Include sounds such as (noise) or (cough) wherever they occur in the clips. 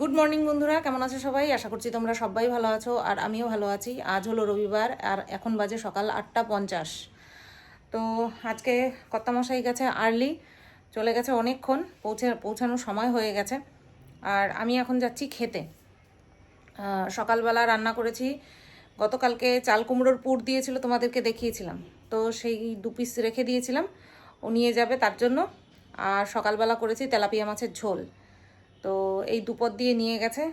Good morning বন্ধুরা। কেমন আছো সবাই? আশা করছি তোমরা সবাই ভালো আছো, আর আমিও ভালো আছি। আজ হলো রবিবার, আর এখন বাজে সকাল আটটা পঞ্চাশ। তো আজকে কর্তামশাই গেছে আর্লি চলে গেছে অনেকক্ষণ, পৌঁছে, পৌঁছানোর সময় হয়ে গেছে। আর আমি এখন যাচ্ছি খেতে। সকালবেলা রান্না করেছি। গতকালকে চাল কুমড়োর পুর দিয়েছিল, তোমাদেরকে দেখিয়েছিলাম। তো সেই দু পিস রেখে দিয়েছিলাম। ও নিয়ে যাবে তার জন্য। আর সকালবেলা করেছি তেলাপিয়া মাছের ঝোল। তো এই দুপদ দিয়ে নিয়ে গেছে।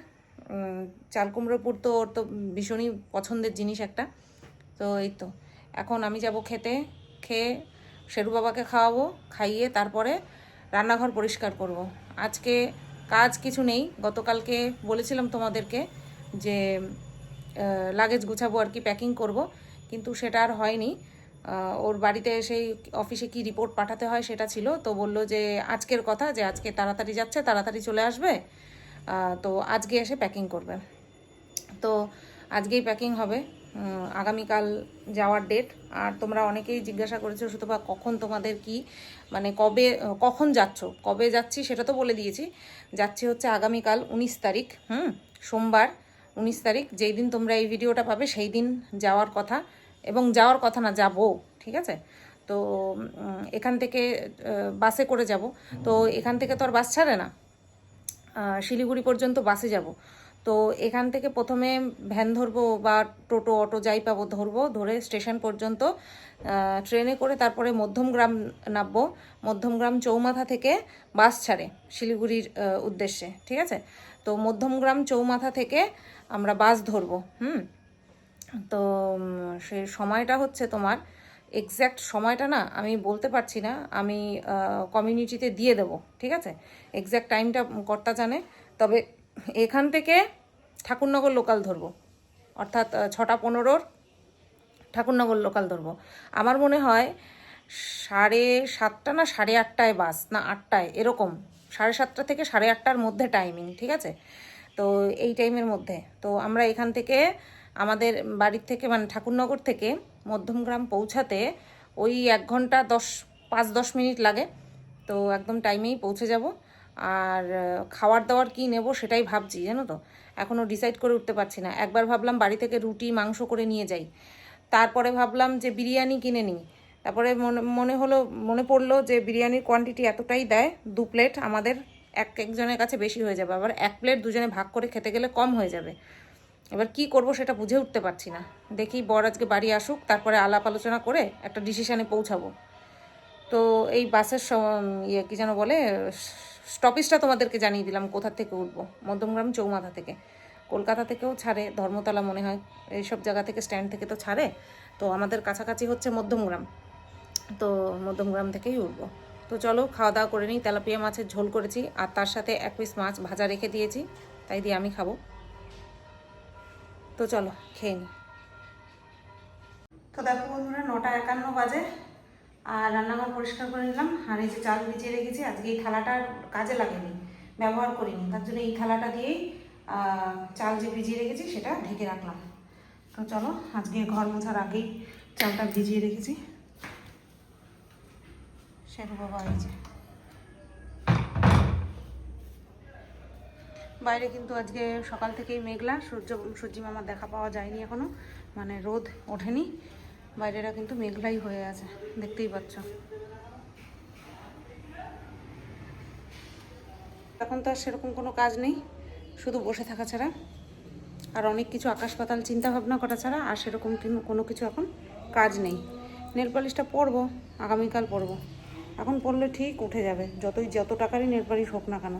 চাল কুমড়োর পুর তো ওর তো ভীষণই পছন্দের জিনিস একটা। তো এই তো, এখন আমি যাব খেতে, খেয়ে শেরু বাবাকে খাওয়াবো, খাইয়ে তারপরে রান্নাঘর পরিষ্কার করব। আজকে কাজ কিছু নেই, গতকালকে বলেছিলাম তোমাদেরকে যে লাগেজ গুছাবো আর কি প্যাকিং করব, কিন্তু সেটা আর হয়নি। ওর বাড়িতে এসেই অফিসে কি রিপোর্ট পাঠাতে হয় সেটা ছিল, তো বলল যে আজকের কথা, যে আজকে তাড়াতাড়ি যাচ্ছে, তাড়াতাড়ি চলে আসবে তো আজকে এসে প্যাকিং করবে। তো আজকেই প্যাকিং হবে আগামীকাল যাওয়ার ডেট আর তোমরা অনেকেই জিজ্ঞাসা করেছ, সুতপা, কখন তোমাদের কি মানে কবে, কখন যাচ্ছ, কবে যাচ্ছি সেটা তো বলে দিয়েছি। যাচ্ছি হচ্ছে আগামীকাল উনিশ তারিখ, হুম, সোমবার উনিশ তারিখ। যেই দিন তোমরা এই ভিডিওটা পাবে, সেই দিন যাওয়ার কথা। এবং যাওয়ার কথা না, যাব। ঠিক আছে? তো এখান থেকে বাসে করে যাব। তো এখান থেকে তো আর বাস ছাড়ে না। শিলিগুড়ি পর্যন্ত বাসে যাব। তো এখান থেকে প্রথমে ভ্যান ধরবো বা টোটো, অটো যাই পাবো ধরবো, ধরে স্টেশন পর্যন্ত ট্রেনে করে তারপরে মধ্যমগ্রাম নামবো। মধ্যমগ্রাম চৌমাথা থেকে বাস ছাড়ে শিলিগুড়ির উদ্দেশ্যে, ঠিক আছে? তো মধ্যমগ্রাম চৌমাথা থেকে আমরা বাস ধরবো, হুম? তো সে সময়টা হচ্ছে তোমার এক্স্যাক্ট সময়টা না আমি বলতে পারছি না, আমি কমিউনিটিতে দিয়ে দেবো, ঠিক আছে? এক্স্যাক্ট টাইমটা কর্তা জানে, তবে এখান থেকে ঠাকুরনগর লোকাল ধরবো, অর্থাৎ ছটা পনেরোর ঠাকুরনগর লোকাল ধরবো। আমার মনে হয় সাড়ে সাতটা না সাড়ে আটটায় বাস না আটটায়, এরকম, সাড়ে সাতটা থেকে সাড়ে আটটার মধ্যে টাইমিং ঠিক আছে? তো এই টাইমের মধ্যে, তো আমরা এখান থেকে আমাদের বাড়ির থেকে মানে ঠাকুরনগর থেকে মধ্যমগ্রাম পৌঁছাতে ওই এক ঘণ্টা দশ, পাঁচ, দশ মিনিট লাগে। তো একদম টাইমেই পৌঁছে যাব। আর খাওয়ার দাওয়ার কী নেব সেটাই ভাবছি, জানো তো? এখনও ডিসাইড করে উঠতে পারছি না। একবার ভাবলাম বাড়ি থেকে রুটি, মাংস করে নিয়ে যাই। তারপরে ভাবলাম যে বিরিয়ানি কিনে নিই। তারপরে মনে মনে হলো, মনে পড়ল যে বিরিয়ানির কোয়ান্টিটি এতটাই দেয়, দু প্লেট আমাদের এক একজনের কাছে বেশি হয়ে যাবে। আবার এক প্লেট দুজনে ভাগ করে খেতে গেলে কম হয়ে যাবে। এবার কি করব সেটা বুঝে উঠতে পারছি না। দেখি বর আজকে বাড়ি আসুক, তারপরে আলাপ আলোচনা করে একটা ডিসিশানে পৌঁছাবো। তো এই বাসের ইয়ে কী যেন বলে স্টপেজটা তোমাদেরকে জানিয়ে দিলাম, কোথা থেকে উঠবো? মধ্যমগ্রাম চৌমাথা থেকে। কলকাতা থেকেও ছাড়ে, ধর্মতলা মনে হয় এইসব জায়গা থেকে স্ট্যান্ড থেকে তো ছাড়ে। তো আমাদের কাছাকাছি হচ্ছে মধ্যমগ্রাম। তো মধ্যমগ্রাম থেকেই উঠবো। তো চলো, খাওয়া দাওয়া করে নিই। তেলাপিয়া মাছের ঝোল করেছি, আর তার সাথে এক পিস মাছ ভাজা রেখে দিয়েছি। তাই দিয়ে আমি খাব। তো চলো, খেয়ে নিই তো দেখো বন্ধুরা, নটা একান্ন বাজে, আর রান্নাঘর পরিষ্কার করে নিলাম। আর এই যে চাল ভিজিয়ে রেখেছি, আজকে এই থালাটা কাজে লাগেনি, ব্যবহার করিনি। তার জন্য এই থালাটা দিয়েই চাল যে ভিজিয়ে রেখেছি, সেটা ঢেকে রাখলাম। তো চলো, আজকে ঘর মোছার আগেই চালটা ভিজিয়ে রেখেছি। শেরু বাবা যে বাইরে কিন্তু আজকে সকাল থেকেই মেঘলা। সূর্য, সূর্যি মামার দেখা পাওয়া যায়নি এখনও। মানে রোদ ওঠেনি। বাইরেটা কিন্তু মেঘলাই হয়ে আছে। দেখতেই পাচ্ছ। এখন তো আর সেরকম কোনো কাজ নেই। শুধু বসে থাকা ছাড়া। আর অনেক কিছু আকাশ পাতাল চিন্তা ভাবনা করা ছাড়া আর সেরকম কোনো কিছু এখন কাজ নেই। নেল পলিশটা পরবো। আগামীকাল পরবো। এখন পড়লে ঠিক উঠে যাবে। যতই যত টাকারই পলিশ হোক না কেন,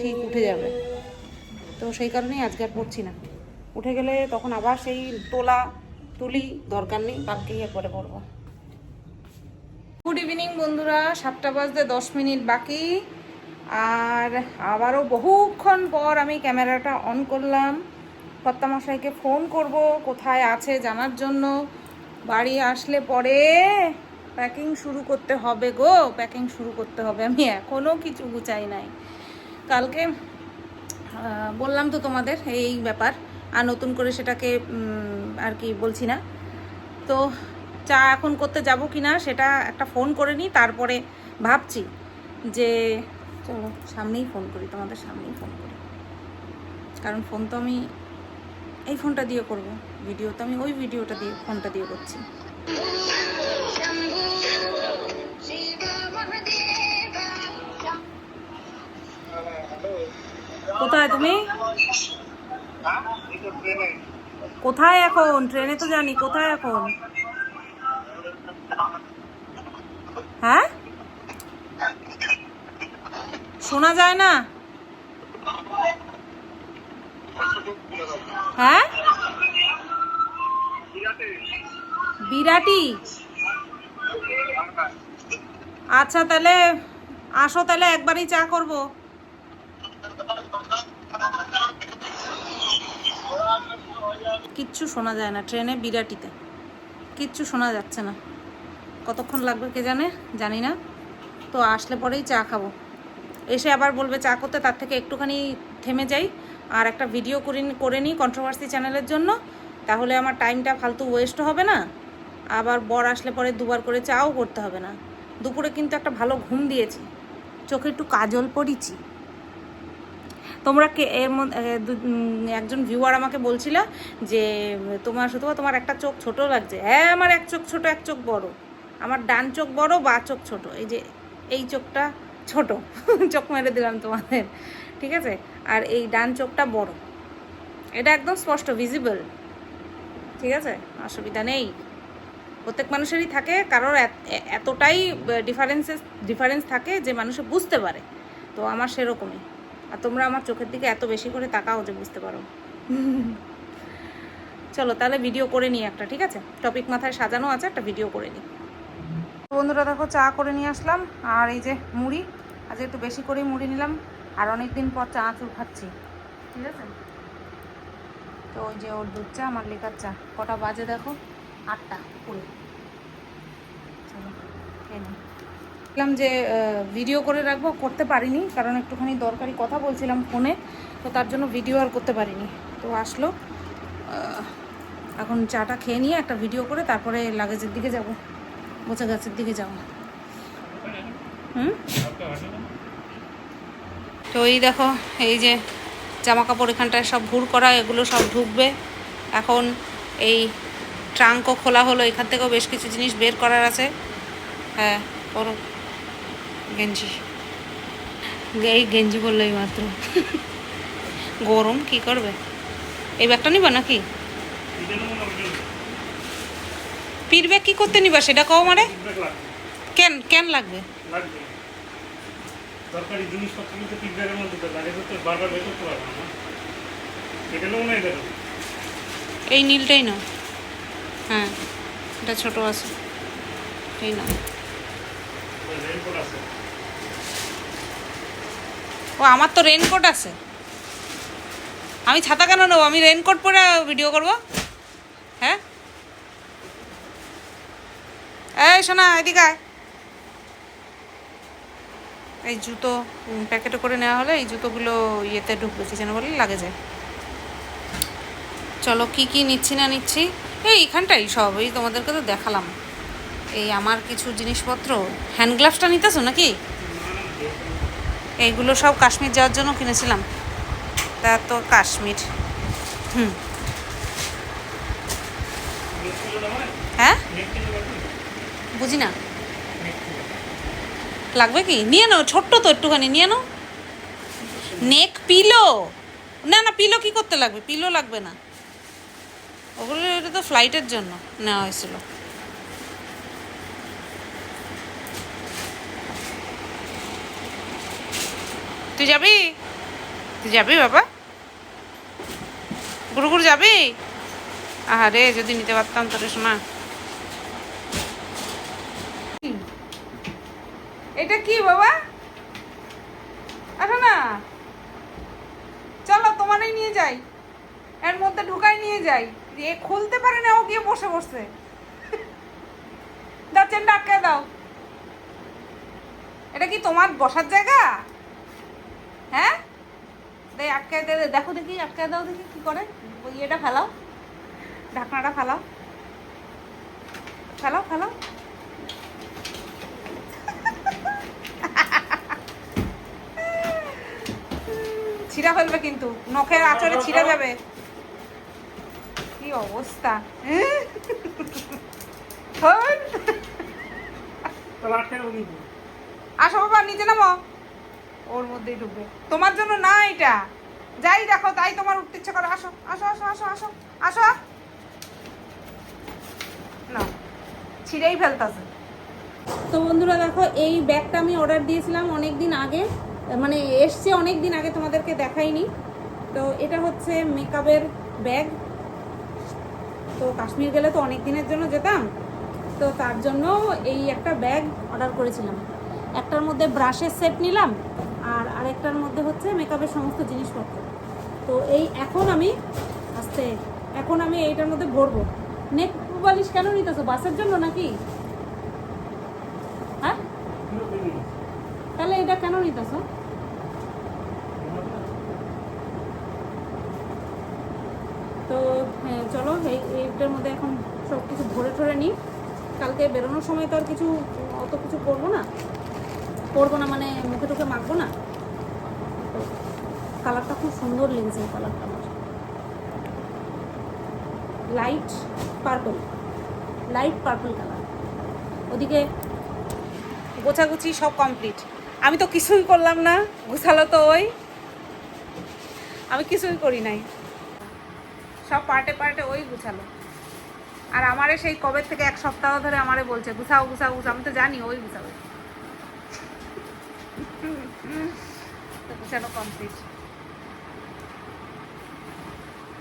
ঠিক উঠে যাবে। তো সেই কারণেই আজকে আর পড়ছি না। উঠে গেলে তখন আবার সেই তোলা, তুলি দরকার নেই, কালকেই একবারে পড়ব। গুড ইভিনিং বন্ধুরা, সাতটা বাজতে দশ মিনিট বাকি। আর আবারও বহুক্ষণ পর আমি ক্যামেরাটা অন করলাম। কর্তামশাইকে ফোন করব, কোথায় আছে জানার জন্য। বাড়ি আসলে পরে প্যাকিং শুরু করতে হবে গো প্যাকিং শুরু করতে হবে। আমি এখনও কিছু গুছাই নাই। কালকে বললাম তো তোমাদের এই ব্যাপার, আর নতুন করে সেটাকে আর কি বলছি না। তো চা এখন করতে যাব কি না সেটা একটা ফোন করে নিই তারপরে ভাবছি যে, চলো, সামনেই ফোন করি, তোমাদের সামনেই ফোন করি। কারণ ফোন তো আমি এই ফোনটা দিয়ে করব ভিডিও তো আমি ওই ভিডিওটা দিয়ে ফোনটা দিয়ে করছি। কোথায় তুমি? কোথায় এখন? ট্রেনে তো জানি কোথায় এখন? হ্যাঁ? শোনা যায় না? হ্যাঁ? বিরাটি? আচ্ছা তাহলে আসো তাহলে একবারই চা করব। কিচ্ছু শোনা যায় না ট্রেনে, বিরাটিতে। কিচ্ছু শোনা যাচ্ছে না। কতক্ষণ লাগবে কে জানে? জানি না। তো আসলে পরেই চা খাব। এসে আবার বলবে চা করতে, তার থেকে একটুখানি থেমে যাই। আর একটা ভিডিও করে করে নিই কন্ট্রোভার্সি চ্যানেলের জন্য। তাহলে আমার টাইমটা ফালতু ওয়েস্ট হবে না? আবার বর আসলে পরে দুবার করে চাও করতে হবে না। দুপুরে কিন্তু একটা ভালো ঘুম দিয়েছি। চোখে একটু কাজল পড়িছি। তোমরা কে এর মধ্যে একজন ভিউয়ার আমাকে বলছিল যে, তোমার শুধু তোমার একটা চোখ ছোট লাগছে। হ্যাঁ আমার এক চোখ ছোট, এক চোখ বড়। আমার ডান চোখ বড়, বা চোখ ছোট। এই যে, এই চোখটা ছোট। (laughs) চোখ মেরে দিলাম তোমাদের। ঠিক আছে? আর এই ডান চোখটা বড়। এটা একদম স্পষ্ট ভিজিবল ঠিক আছে? অসুবিধা নেই। প্রত্যেক মানুষেরই থাকে, কারোর এতটাই ডিফারেন্সেস ডিফারেন্স থাকে যে মানুষে বুঝতে পারে। তো আমার সেরকমই। আর তোমরা আমার চোখের দিকে এত বেশি করে তাকাও যে বুঝতে পারো। চলো তাহলে ভিডিও করে নিই একটা, ঠিক আছে? টপিক মাথায় সাজানো আছে, একটা ভিডিও করে নিই। বন্ধুরা, দেখো, চা করে নিয়ে আসলাম, আর এই যে মুড়ি, আজ একটু বেশি করেই মুড়ি নিলাম, আর অনেক দিন পর চা চুর খাচ্ছি। ঠিক আছে? তো ওই যে ওর দুধ চা, আমার লেখার চা, কটা বাজে দেখো? আটটা। বললাম যে ভিডিও করে রাখব, করতে পারিনি, কারণ একটুখানি দরকারি কথা বলছিলাম ফোনে, তো তার জন্য ভিডিও আর করতে পারিনি। তো আসলো এখন চাটা খেয়ে নিয়ে একটা ভিডিও করে তারপরে লাগেজের দিকে যাব বোচা গাছের দিকে যাব। হুম? তো এই দেখো, এই যে জামা কাপড় এখানটায় সব ভুর করা, এগুলো সব ঢুকবে। এখন এই ট্রাঙ্কও খোলা হলো এখান থেকেও বেশ কিছু জিনিস বের করার আছে। হ্যাঁ গেঞ্জি। এই গেঞ্জি বলল এই মাত্র। গরম কি করবে? এই ব্যাগটা নিবা নাকি? পির ব্যাগ কি করতে নিবা সেটা কও মারে কেন কেন লাগবে? লাগবে দরকারি জিনিসপত্র কিন্তু পিকব্যাগের মধ্যে লাগে তো বারবার বের করতে পারব না। এটা নেব না এটা এই নীলটাই নাও। হ্যাঁ এটা ছোট আছে। এই আছে ও, আমার তো রেনকোট আছে। আমি ছাতা কেন নেব? আমি রেনকোট পরে ভিডিও করব? হ্যাঁ? এই শোনা এদিকে এই জুতো প্যাকেটে করে নেওয়া হলে এই জুতোগুলো ইয়েতে ঢুকবে, কি যেন বলে লাগে যায় চলো, কি কি নিচ্ছি না নিচ্ছি? এই এখানটাই সব, এই তোমাদেরকে তো দেখালাম। এই আমার কিছু জিনিসপত্র। হ্যান্ড গ্লাভসটা নিতেছো নাকি? এইগুলো সব কাশ্মীর যাওয়ার জন্য কিনেছিলাম। তা তো কাশ্মীর। হুম। হ্যাঁ? বুঝি না। লাগবে কি? নিয়ে নাও, ছোট্ট তো একটুখানি, নিয়ে নাও। নেক পিলো। না না, পিলো কি করতে লাগবে? পিলো লাগবে না। ওগুলো, এটা তো ফ্লাইটের জন্য নেওয়া হয়েছিল। তুই যাবি? তুই যাবি বাবা? গুরু গুরু যাবি? আরে যদি নিতে পারতাম তোরে শোনা এটা কি বাবা? আসো না। চলো তোমারই নিয়ে যাই। এর মধ্যে ঢুকাই নিয়ে যাই। এ খুলতে পারে না, ও গিয়ে বসে বসে। (laughs) চেনটা আটকে দাও। এটা কি তোমার বসার জায়গা? হ্যাঁ? দেখ আটকে দে দেখো দেখি আটকে দাও দেখি কি করে। ইয়েটা ফেলাও। ঢাকনাটা ফেলাও। ফেলাও ফেলাও। (laughs) ছিঁড়া ফেলবে কিন্তু। নখের আচরে ছিঁড়ে যাবে। কি অবস্থা? হ্যাঁ? আসো বাবা নিচে নামো। ওর মধ্যেই ঢুকবে। তোমার জন্য না এটা। যাই দেখো তাই তোমার উঠতে ইচ্ছে করে। আসো আসো আসো আসো আসো আসো। না ছিঁড়েই ফেলতাছে। তো বন্ধুরা দেখো এই ব্যাগটা আমি অর্ডার দিয়েছিলাম অনেক দিন আগে। মানে এসছে অনেক দিন আগে তোমাদেরকে দেখাইনি। তো এটা হচ্ছে মেকআপের ব্যাগ তো কাশ্মীর গেলে তো অনেক দিনের জন্য যেতাম। তো তার জন্য এই একটা ব্যাগ অর্ডার করেছিলাম। একটার মধ্যে ব্রাশের সেট নিলাম আর আরেকটার মধ্যে হচ্ছে মেকআপের সমস্ত জিনিসপত্র। তো এই এখন আমি আস্তে, এখন আমি এইটার মধ্যে ভরবো। নেক বালিশ কেন নিতেছো? বাসের জন্য নাকি? হ্যাঁ? তাহলে এটা কেন নিতেছো তো হ্যাঁ, চলো, এই এইটার মধ্যে এখন সব কিছু ভরে টরে নিই। কালকে বেরোনোর সময় তো আর কিছু, অত কিছু করব না। করব না মানে মুখে টুখে মাখবো না। কালারটা খুব সুন্দর লেগেছে এই কালারটা আমার। Light purple light purple colour ওদিকে গোছাগুছি সব কমপ্লিট আমি তো কিছুই করলাম না, গোছালো তো ওই। আমি কিছুই করি নাই। সব পার্টে পার্টে ওই গুছালো। আর আমারে সেই কবে থেকে এক সপ্তাহ ধরে আমারে বলছে, গুছাও গুছাও গুছাও। আমি তো জানি ওই গুছাবে। তো গুছানো কমপ্লিট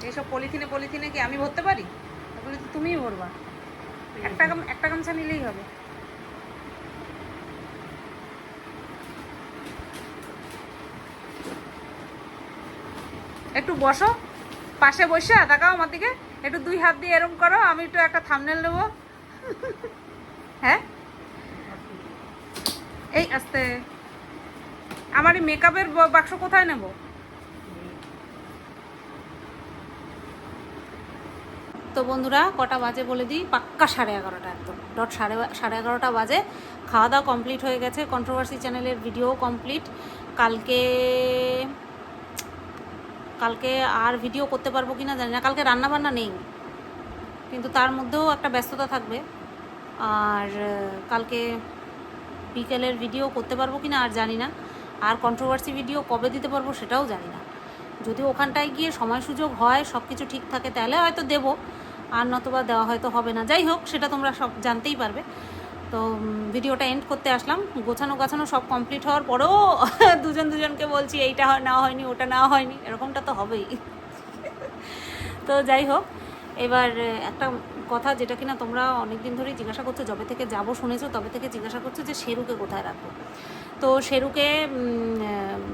এইসব পলিথিনে পলিথিনে কি আমি ভরতে পারি? ওগুলো তো তুমিই ভরবা। একটা গাম, একটা গামছা নিলেই হবে। একটু বসো। পাশে বসে তাকাও আমার দিকে। একটু দুই হাত দিয়ে এরম করো, আমি একটু একটা থামনেল নেব। হ্যাঁ? এই, আস্তে। আমার এই মেকআপের বাক্স কোথায় নেব? তো বন্ধুরা, কটা বাজে বলে দিই? পাক্কা সাড়ে এগারোটা একদম। ডট সাড়ে সাড়ে এগারোটা বাজে। খাওয়া দাওয়া কমপ্লিট হয়ে গেছে। কন্ট্রোভার্সি চ্যানেলের ভিডিও কমপ্লিট কালকে কালকে আর ভিডিও করতে পারব কি না জানি না। কালকে রান্না বান্না নেই। কিন্তু তার মধ্যেও একটা ব্যস্ততা থাকবে। আর কালকে বিকেলের ভিডিও করতে পারব কি না আর জানি না। আর কন্ট্রোভার্সি ভিডিও কবে দিতে পারব সেটাও জানি না। যদি ওখানটায় গিয়ে সময় সুযোগ হয় সব কিছু ঠিক থাকে, তাহলে হয়তো দেবো। আর নতবা দেওয়া হয়তো হবে না। যাই হোক, সেটা তোমরা সব জানতেই পারবে। তো ভিডিওটা এন্ড করতে আসলাম। গোছানো গাছানো সব কমপ্লিট হওয়ার পরেও (laughs) দুজন দুজনকে বলছি, এইটা নেওয়া হয়নি, ওটা নেওয়া হয়নি। এরকমটা তো হবেই। তো যাই হোক, এবার একটা কথা যেটা কিনা তোমরা অনেক দিন ধরেই জিজ্ঞাসা করছ, যবে থেকে যাব শুনেছো? তবে থেকে জিজ্ঞাসা করছ যে শেরুকে কোথায় রাখব? তো শেরুকে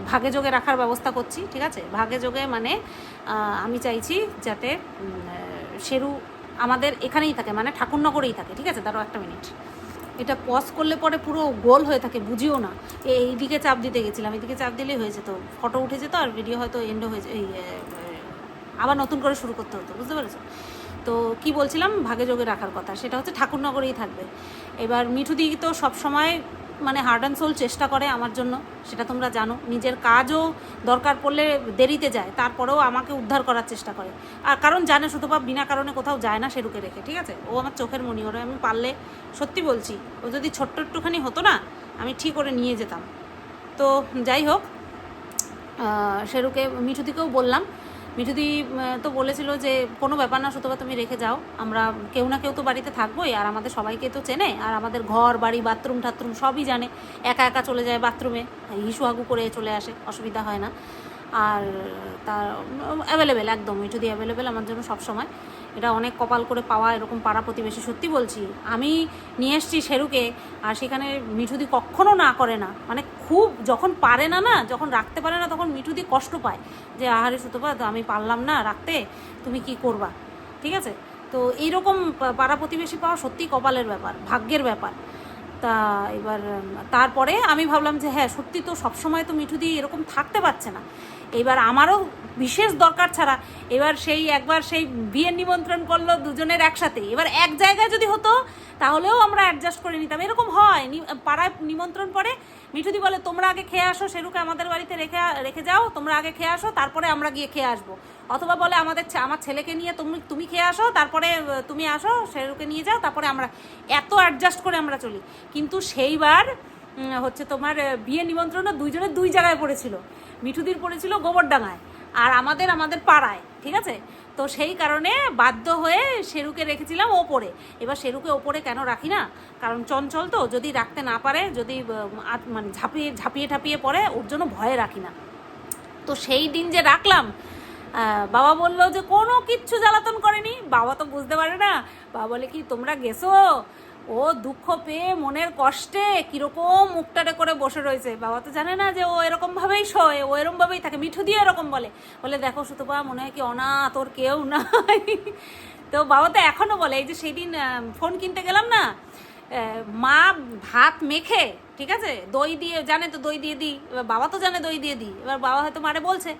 ভাগে যোগে রাখার ব্যবস্থা করছি, ঠিক আছে? ভাগে যোগে মানে আমি চাইছি যাতে শেরু আমাদের এখানেই থাকে মানে ঠাকুরনগরেই থাকে, ঠিক আছে? তারও একটা মিনিট। এটা পজ করলে পরে পুরো গোল হয়ে থাকে, বুঝিও না। এই এইদিকে চাপ দিতে গেছিলাম এইদিকে চাপ দিলেই হয়ে যেত। ফটো উঠে যেত আর ভিডিও হয়তো এন্ডও হয়ে এই আবার নতুন করে শুরু করতে হতো, বুঝতে পেরেছ? তো কি বলছিলাম? ভাগে যোগে রাখার কথা, সেটা হচ্ছে ঠাকুরনগরেই থাকবে। এবার মিঠুদি তো সবসময় মানে হার্ড অ্যান্ড সোল চেষ্টা করে আমার জন্য, সেটা তোমরা জানো। নিজের কাজও দরকার পড়লে দেরিতে যায়, তারপরেও আমাকে উদ্ধার করার চেষ্টা করে। আর কারণ জানে শুধুবা বিনা কারণে কোথাও যায় না সেরুকে রেখে, ঠিক আছে? ও আমার চোখের মনি, ওরে আমি পারলে সত্যি বলছি, ও যদি ছোট্ট একটুখানি হতো না, আমি ঠিক করে নিয়ে যেতাম। তো যাই হোক শেরুকে মিঠুদিকেও বললাম মিঠুদি তো বলেছিল যে কোনো ব্যাপার না, সুতবা তুমি রেখে যাও। আমরা কেউ না কেউ তো বাড়িতে থাকবোই, আর আমাদের সবাইকে তো চেনে, আর আমাদের ঘর, বাড়ি, বাথরুম টাথরুম সবই জানে। একা একা চলে যায় বাথরুমে হিসু হাগু করে চলে আসে, অসুবিধা হয় না। আর তার অ্যাভেলেবেল একদম মিঠুদি অ্যাভেলেবেল আমার জন্য সব সময়। এটা অনেক কপাল করে পাওয়া, এরকম পাড়া প্রতিবেশী, সত্যি বলছি। আমি নিয়ে এসেছি শেরুকে, আর সেখানে মিঠুদি কখনো না করে না। মানে খুব, যখন পারে না না, যখন রাখতে পারে না, তখন মিঠুদি কষ্ট পায়। যে, আহারে সুতপা আমি পারলাম না রাখতে, তুমি কি করবা? ঠিক আছে? তো এইরকম পাড়া প্রতিবেশী পাওয়া সত্যি কপালের ব্যাপার, ভাগ্যের ব্যাপার। তা এবার, তারপরে আমি ভাবলাম যে হ্যাঁ সত্যি তো সবসময় তো মিঠুদি এরকম থাকতে পারছে না। এবার আমারও বিশেষ দরকার ছাড়া। এবার সেই একবার সেই বিয়ের নিমন্ত্রণ করল দুজনের একসাথে। এবার এক জায়গায় যদি হতো, তাহলেও আমরা অ্যাডজাস্ট করে নিতাম। এরকম হয়। পাড়ায় নিমন্ত্রণ পরে মিঠুদি বলে, তোমরা আগে খেয়ে আসো সেরুকে আমাদের বাড়িতে রেখে রেখে যাও, তোমরা আগে খেয়ে আসো, তারপরে আমরা গিয়ে খেয়ে আসব। অথবা বলে, আমাদের আমার ছেলেকে নিয়ে তুমি তুমি খেয়ে আসো, তারপরে তুমি আসো সেরুকে নিয়ে যাও, তারপরে আমরা এত অ্যাডজাস্ট করে আমরা চলি। কিন্তু সেইবার হচ্ছে তোমার বিয়ে নিমন্ত্রণও দুইজনে দুই জায়গায় পড়েছিল। মিঠুদির পড়েছিল গোবরডাঙায় আর আমাদের আমাদের পাড়ায়, ঠিক আছে? তো সেই কারণে বাধ্য হয়ে শেরুকে রেখেছিলাম ওপরে। এবার শেরুকে ওপরে কেন রাখি না? কারণ চঞ্চল তো, যদি রাখতে না পারে, যদি মানে ঝাঁপিয়ে ঝাঁপিয়ে ঠাপিয়ে পড়ে, ওর জন্য ভয়ে রাখি না। তো সেই দিন যে রাখলাম বাবা বলল যে কোনো কিচ্ছু জ্বালাতন করেনি। বাবা তো বুঝতে পারে না। বাবা বলে কি, তোমরা গেছো? ও দুঃখ পেয়ে মনের কষ্টে কীরকম মুখটারে করে বসে রয়েছে। বাবা তো জানে না যে ও এরকম ভাবেই শোয়, ও এরকম ভাবেই থাকে। মিঠু দিয়ে এরকম বলে। বলে, দেখো সুতপা, মনে হয় কি অনা তোর কেউ নাই। তো বাবা তো এখনও বলে, এই যে সেই দিন ফোন কিনতে গেলাম না মা ভাত মেখে, ঠিক আছে, দই দিয়ে, জানে তো দই দিয়ে দিই। এবার বাবা তো জানে দই দিয়ে দিই। এবার বাবা হয়তো মারে বলছে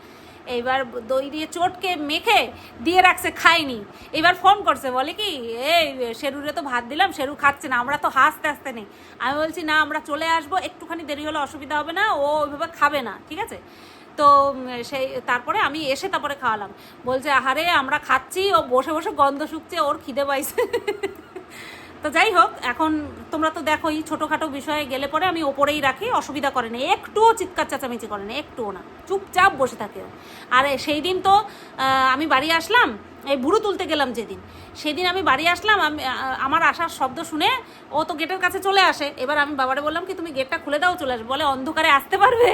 এইবার দই দিয়ে চটকে মেখে দিয়ে রাখছে, খায়নি। এবার ফোন করছে, বলে কি, এই, শেরুরে তো ভাত দিলাম, শেরু খাচ্ছে না, আমরা তো হাসতে হাসতে নেই। আমি বলছি, না, আমরা চলে আসব, একটুখানি দেরি হলে অসুবিধা হবে না, ও ওইভাবে খাবে না, ঠিক আছে? তো সেই, তারপরে আমি এসে তারপরে খাওয়ালাম। বলছে, আহারে, আমরা খাচ্ছি, ও বসে বসে গন্ধ শুকছে, ওর খিদে পাইছে। তো যাই হোক এখন তোমরা তো দেখোই ছোটোখাটো বিষয়ে গেলে পরে আমি ওপরেই রাখি, অসুবিধা করে না একটুও চিৎকার চেঁচামেচি করে না একটুও না। চুপচাপ বসে থাকে। আর সেই দিন তো আমি বাড়ি আসলাম, এই বুড়ো তুলতে গেলাম যেদিন। সেদিন আমি বাড়ি আসলাম, আমি আমার আসার শব্দ শুনে ও তো গেটের কাছে চলে আসে। এবার আমি বাবারে বললাম কি, তুমি গেটটা খুলে দাও, চলে আসবে। বলে, অন্ধকারে আসতে পারবে?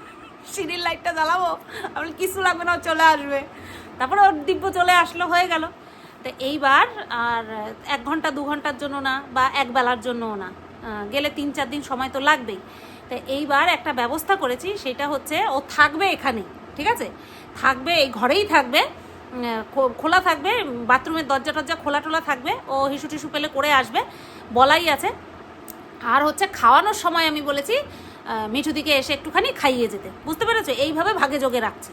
(laughs) সিঁড়ির লাইটটা জ্বালাবো। আমি কিছু লাগবে না চলে আসবে। তারপরে ওর দিব্য চলে আসলো, হয়ে গেল। তো এইবার আর এক ঘণ্টা, দু ঘণ্টার জন্য না বা এক বেলার জন্যও না। গেলে তিন চার দিন সময় তো লাগবেই। তো এইবার একটা ব্যবস্থা করেছি, সেটা হচ্ছে ও থাকবে এখানে ঠিক আছে? থাকবে, এই ঘরেই থাকবে খোলা থাকবে বাথরুমের দরজা টরজা খোলা টোলা থাকবে, ও হিসু টিসু পেলে করে আসবে, বলাই আছে। আর হচ্ছে খাওয়ানোর সময় আমি বলেছি মিঠুদিকে এসে একটুখানি খাইয়ে যেতে। বুঝতে পেরেছ? এইভাবে ভাগে যোগে রাখছি।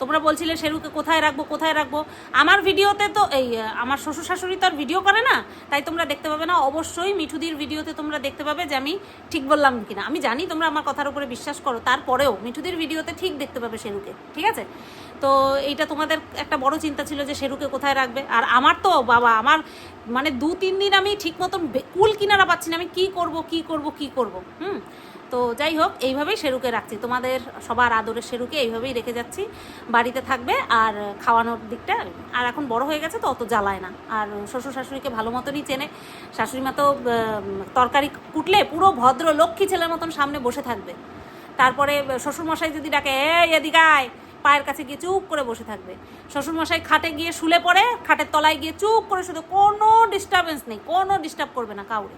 তোমরা বলছিলে শেরুকে কোথায় রাখব কোথায় রাখব? আমার ভিডিওতে তো এই আমার শ্বশুর শাশুড়ি তো আর ভিডিও করে না, তাই তোমরা দেখতে পাবে না। অবশ্যই মিঠুদির ভিডিওতে তোমরা দেখতে পাবে যে আমি ঠিক বললাম কিনা। আমি জানি তোমরা আমার কথার উপরে বিশ্বাস করো, তারপরেও মিঠুদির ভিডিওতে ঠিক দেখতে পাবে শেরুকে, ঠিক আছে? তো এইটা তোমাদের একটা বড় চিন্তা ছিল যে শেরুকে কোথায় রাখবে। আর আমার তো বাবা, আমার মানে দু তিন দিন আমি ঠিক মতন কুল কিনারা পাচ্ছি না। আমি কি করব কি করব কি করব, হুম? তো যাই হোক, এইভাবেই শেরুকে রাখছি। তোমাদের সবার আদরের শেরুকে এইভাবেই রেখে যাচ্ছি। বাড়িতে থাকবে আর খাওয়ানোর দিকটা আর এখন বড় হয়ে গেছে তো অত জ্বালায় না। আর শ্বশুর শাশুড়িকে ভালো মতনই চেনে। শাশুড়ি মা তো তরকারি কুটলে পুরো ভদ্র লক্ষ্মী ছেলের মতন সামনে বসে থাকবে। তারপরে শ্বশুরমশাই যদি ডাকে, এই এদিকে আয়। পায়ের কাছে গিয়ে চুপ করে বসে থাকবে। শ্বশুরমশাই খাটে গিয়ে শুলে পড়ে, খাটের তলায় গিয়ে চুপ করে শুধু কোনো ডিস্টারবেন্স নেই, কোনো ডিস্টার্ব করবে না কাউরে।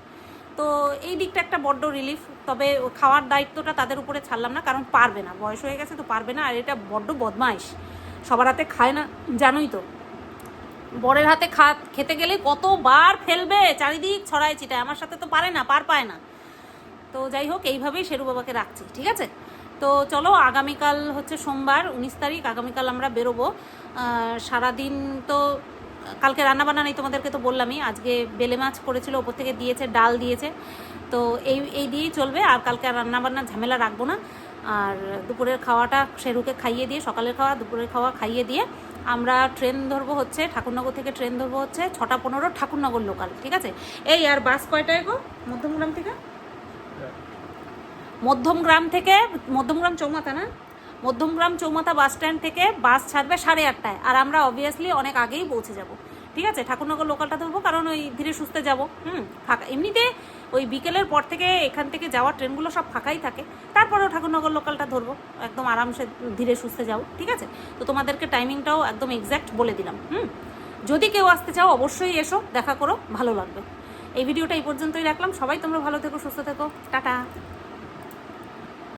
তো এই দিকটা একটা বড্ড রিলিফ তবে খাওয়ার দায়িত্বটা তাদের উপরে ছাড়লাম না, কারণ পারবে না। বয়স হয়ে গেছে তো পারবে না, আর এটা বড্ড বদমাইশ। সবার হাতে খায় না, জানোই তো। বরের হাতে খা, খেতে গেলে কতবার ফেলবে, চারিদিক ছড়ায় ছিটায়, আমার সাথে তো পারে না, পার পায় না। তো যাই হোক, এইভাবেই শেরু বাবাকে রাখছি, ঠিক আছে? তো চলো, আগামীকাল হচ্ছে সোমবার, উনিশ তারিখ, আগামীকাল আমরা বেরোবো। সারাদিন তো কালকে রান্নাবান্না নেই তোমাদেরকে তো বললামই, আজকে বেলে মাছ করেছিল ওপর থেকে দিয়েছে, ডাল দিয়েছে। তো এই এই দিয়েই চলবে, আর কালকে আর রান্নাবান্নার ঝামেলা রাখব না। আর দুপুরের খাওয়াটা শেরুকে খাইয়ে দিয়ে, সকালের খাওয়া, দুপুরের খাওয়া খাইয়ে দিয়ে আমরা ট্রেন ধরবো হচ্ছে, ঠাকুরনগর থেকে ট্রেন ধরবো হচ্ছে ছটা পনেরো ঠাকুরনগর লোকাল ঠিক আছে? এই আর বাস কয়টায় গো? মধ্যমগ্রাম থেকে? মধ্যমগ্রাম থেকে, মধ্যমগ্রাম চৌমাথা না? মধ্যমগ্রাম চৌমাথা বাস স্ট্যান্ড থেকে বাস ছাড়বে সাড়ে আটটায়। আর আমরা অবভিয়াসলি অনেক আগেই পৌঁছে যাব। ঠিক আছে? ঠাকুরনগর লোকালটা ধরবো, কারণ ওই ধীরে সুস্থে যাব। হুম? ফাঁকা এমনিতে ওই বিকেলের পর থেকে এখান থেকে যাওয়ার ট্রেনগুলো সব ফাঁকাই থাকে। তারপরেও ঠাকুরনগর লোকালটা ধরবো। একদম আরামসে ধীরে সুস্থে যাও ঠিক আছে? তো তোমাদেরকে টাইমিংটাও একদম এক্স্যাক্ট বলে দিলাম। হুম? যদি কেউ আসতে চাও, অবশ্যই এসো, দেখা করো, ভালো লাগবে। এই ভিডিওটা এই পর্যন্তই রাখলাম। সবাই তোমরা ভালো থেকো, সুস্থ থেকো। টাটা!